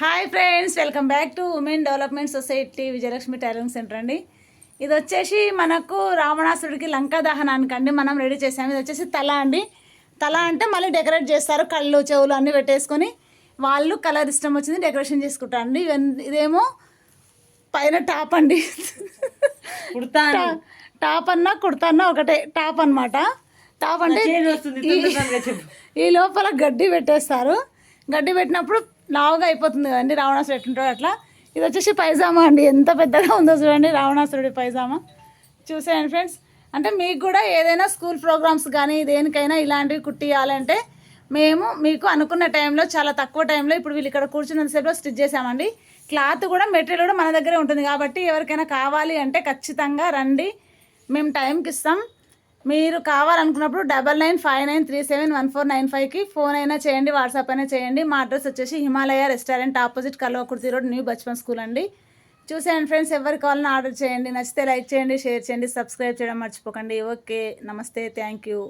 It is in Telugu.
Hi friends welcome back to women development society Vijayalakshmi tailoring centre అండి. ఇది వచ్చేసి మనకు రావణాసుడికి లంకా దహనానికి అండి మనం రెడీ చేసాము. ఇది వచ్చేసి తల అండి. తల అంటే మళ్ళీ డెకరేట్ చేస్తారు. కళ్ళు చెవులు అన్నీ పెట్టేసుకొని వాళ్ళు కలర్ ఇష్టం వచ్చింది డెకరేషన్ చేసుకుంటారు అండి. ఇదేమో పైన టాప్ అండి. కుడతాను టా- టాప్ అన్నా కుడతాన్నా ఒకటే టాప్ అన్నమాట. టాప్ అంటే ఈ లోపల గడ్డి పెట్టేస్తారు. గడ్డి పెట్టినప్పుడు లావుగా అయిపోతుంది కదండి రావణాసుడు ఎట్లుంటాడు అట్లా. ఇది వచ్చేసి పైజామా అండి. ఎంత పెద్దగా ఉందో చూడండి రావణాసురుడి పైజామా. చూసేయండి ఫ్రెండ్స్. అంటే మీకు కూడా ఏదైనా స్కూల్ ప్రోగ్రామ్స్ కానీ దేనికైనా ఇలాంటివి కుట్టియాలంటే మేము మీకు అనుకున్న టైంలో చాలా తక్కువ టైంలో ఇప్పుడు వీళ్ళు ఇక్కడ కూర్చున్నంతసేపులో స్టిచ్ చేసామండి క్లాత్ కూడా మెటీరియల్ కూడా మన దగ్గరే ఉంటుంది కాబట్టి ఎవరికైనా కావాలి అంటే ఖచ్చితంగా రండి. మేము టైంకి ఇస్తాం. మీరు కావాలనుకున్నప్పుడు double nine five nine three seven one four nine ఫైవ్కి ఫోన్ అయినా చేయండి వాట్సాప్ అయినా చేయండి. మా అడ్రస్ వచ్చేసి Himalaya restaurant opposite Kalwakurthy road new Bachpan school అండి. చూసేయండి ఫ్రెండ్స్ ఎవరి కావాలని ఆర్డర్ చేయండి. నచ్చితే లైక్ చేయండి షేర్ చేయండి సబ్స్క్రైబ్ చేయడం మర్చిపోకండి. ఓకే నమస్తే థ్యాంక్ యూ.